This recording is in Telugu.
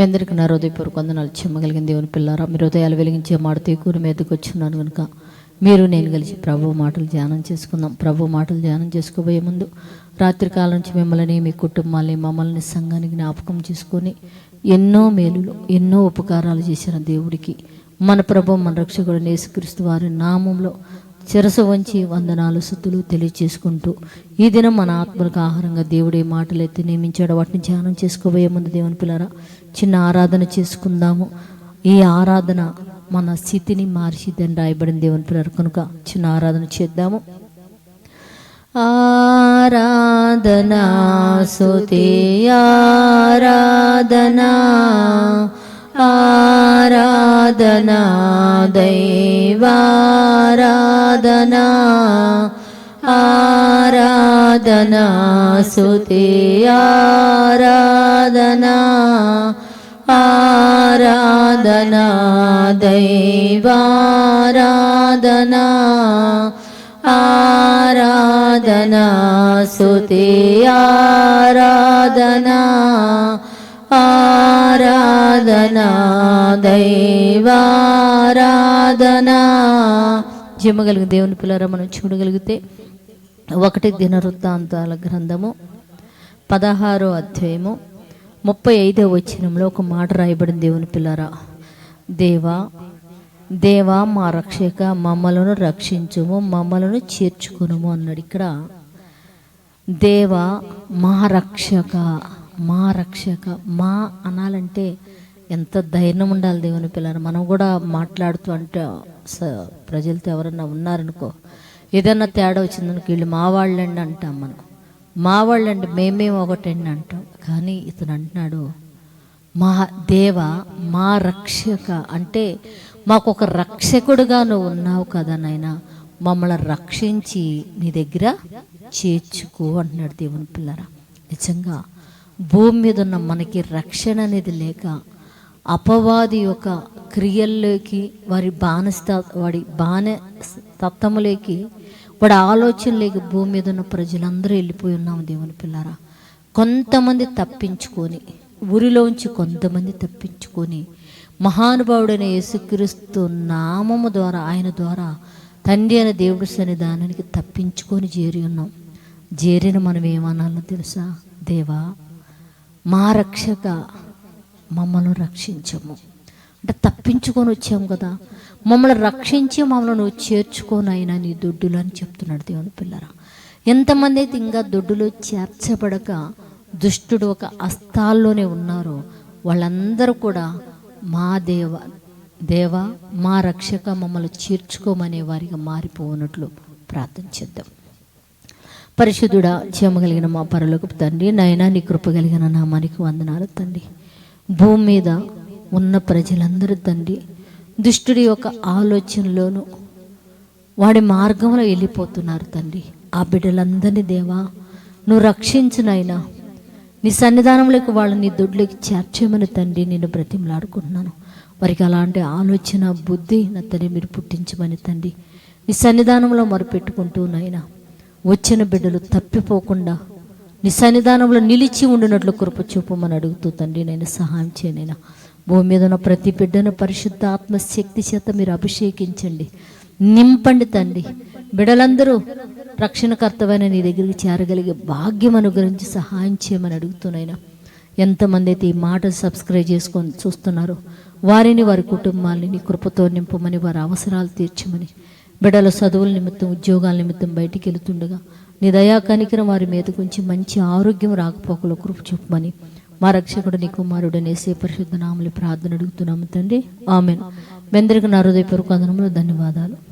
మీ అందరికీ నా హృదయపూర్వక వందనాలు. చెమ్మగలిగిన దేవుని పిల్లారా మీ హృదయాలు వెలిగించే మాటతో కూర మీదకి వచ్చున్నాను కనుక మీరు నేను కలిసి ప్రభు మాటలు ధ్యానం చేసుకుందాం. ప్రభు మాటలు ధ్యానం చేసుకోబోయే ముందు రాత్రికాలం నుంచి మిమ్మల్ని మీ కుటుంబాన్ని మమ్మల్ని సంఘానికి జ్ఞాపకం చేసుకొని ఎన్నో మేలులు ఎన్నో ఉపకారాలు చేసిన దేవుడికి మన ప్రభు మన రక్షకుడు నేసుక్రీస్తు వారి నామంలో శిరస వంచి వందనాలు శుద్ధులు తెలియచేసుకుంటూ ఈ దినం మన ఆత్మలకు ఆహారంగా దేవుడే మాటలు ఎత్తి నియమించాడు. వాటిని ధ్యానం చేసుకోబోయే ముందు దేవుని పిల్లరా చిన్న ఆరాధన చేసుకుందాము. ఈ ఆరాధన మన స్థితిని మార్చిద్దని రాయబడిన దేవుని పిల్లరు కనుక చిన్న ఆరాధన చేద్దాము. ఆరాధనా సుతి ఆరాధనా ఆరాధనా దైవారాధనా ఆరాధనా సుతే ఆరాధనా ఆరాధనా దైవారాధనా ఆరాధనా సుతే ఆరాధనా ఆరాధనా దైవారాధనా జమ్మగలిగిన దేవుని పిల్లరా మనం చూడగలిగితే ఒకటి దినవృత్తాంతాల గ్రంథము పదహారో అధ్యాయము ముప్పై ఐదో వచ్చినంలో ఒక మాట రాయబడిన దేవుని పిల్లరా. దేవా దేవా మా రక్షక మమ్మలను రక్షించుము మమ్మలను చేర్చుకునుము అన్నాడు. ఇక్కడ దేవా మా రక్షక. మా రక్షక మా అనాలంటే ఎంత ధైర్యం ఉండాలి దేవుని పిల్లలు. మనం కూడా మాట్లాడుతూ అంటే స- ప్రజలతో ఎవరన్నా ఉన్నారనుకో ఏదన్నా తేడా వచ్చిందనుకో వీళ్ళు మా వాళ్ళండి అంటాం మనం. మా వాళ్ళండి మేమేం ఒకటండి అంటాం. కానీ ఇతను అంటున్నాడు మా దేవ మా రక్షక అంటే మాకు ఒక రక్షకుడుగా నువ్వు ఉన్నావు కదా నాయనా. మమ్మల్ని రక్షించి నీ దగ్గర చేర్చుకో అంటున్నాడు దేవుని పిల్లరా. నిజంగా భూమి మీద ఉన్న మనకి రక్షణ అనేది లేక అపవాది యొక్క క్రియల్లోకి వారి బానిస్త వాడి బాన తత్వములోకి వాడి ఆలోచనలోకి భూమి మీద ఉన్న ప్రజలందరూ వెళ్ళిపోయి ఉన్నాము దేవుని పిల్లరా. కొంతమంది తప్పించుకొని ఊరిలోంచి కొంతమంది తప్పించుకొని మహానుభావుడైన యేసుక్రీస్తు నామము ద్వారా ఆయన ద్వారా తండ్రి అయిన దేవుడి సన్నిధానానికి తప్పించుకొని చేరి ఉన్నాం. చేరిన మనం ఏమనాలో తెలుసా? దేవా మా రక్షక మమ్మల్ని రక్షించము. అంటే తప్పించుకొని వచ్చాము కదా. మమ్మల్ని రక్షించి మమ్మల్ని నువ్వు చేర్చుకొని అయినా నీ దొడ్డులు అని చెప్తున్నాడు దేవుని పిల్లరా. ఎంతమంది అయితే ఇంకా దొడ్డులో చేర్చబడక దుష్టుడు ఒక అస్తాల్లోనే ఉన్నారో వాళ్ళందరూ కూడా మా దేవ దేవ మా రక్షక మమ్మల్ని చేర్చుకోమనే వారిగా మారిపోనట్లు ప్రార్థన చేద్దాం. పరిశుద్ధుడా చేయగలిగిన మా పరలోకి తండ్రి. నైనా నీ కృప కలిగిన నామానికి వందనాలు తండ్రి. భూమి మీద ఉన్న ప్రజలందరూ తండ్రి దుష్టుడి యొక్క ఆలోచనలోను వాడి మార్గంలో వెళ్ళిపోతున్నారు తండ్రి. ఆ బిడ్డలందరినీ దేవా నువ్వు రక్షించునైనా నీ సన్నిధానంలోకి వాళ్ళని నీ దొడ్లోకి చేర్చేమని తండ్రి నేను బ్రతిమలాడుకుంటున్నాను. వారికి అలాంటి ఆలోచన బుద్ధి నా తండ్రి మీరు పుట్టించమని తండ్రి నీ సన్నిధానంలో మొరపెట్టుకుంటూ నైనా వచ్చిన బిడ్డలు తప్పిపోకుండా నీ సన్నిధానంలో నిలిచి ఉండినట్లు కృప చూపమని అడుగుతూ తండ్రి నేను సహాయం చేయనైనా భూమి మీద ఉన్న ప్రతి బిడ్డను పరిశుద్ధ ఆత్మశక్తి చేత మీరు అభిషేకించండి. నింపండి తండ్రి. బిడలందరూ రక్షణకర్తవైన నీ దగ్గరికి చేరగలిగే భాగ్యం అనుగురించి సహాయం చేయమని అడుగుతున్నాయినా. ఎంతమంది అయితే ఈ మాట సబ్స్క్రైబ్ చేసుకొని చూస్తున్నారో వారిని వారి కుటుంబాలని నీ కృపతో నింపమని వారి అవసరాలు తీర్చమని బిడ్డల చదువుల నిమిత్తం ఉద్యోగాల నిమిత్తం బయటికి వెళుతుండగా నీ దయా కనికరం వారి మీదకు కొంచెం మంచి ఆరోగ్యం రాకపోకలో కృప చూపమని మా రక్షకుడు నీ కుమారుడు నేసే పరిశుద్ధ నామలి ప్రార్థన అడుగుతున్నాము తండ్రి. ఆమెన్. మెందరికి నా హృదయపూర్వక వందనములు ధన్యవాదాలు.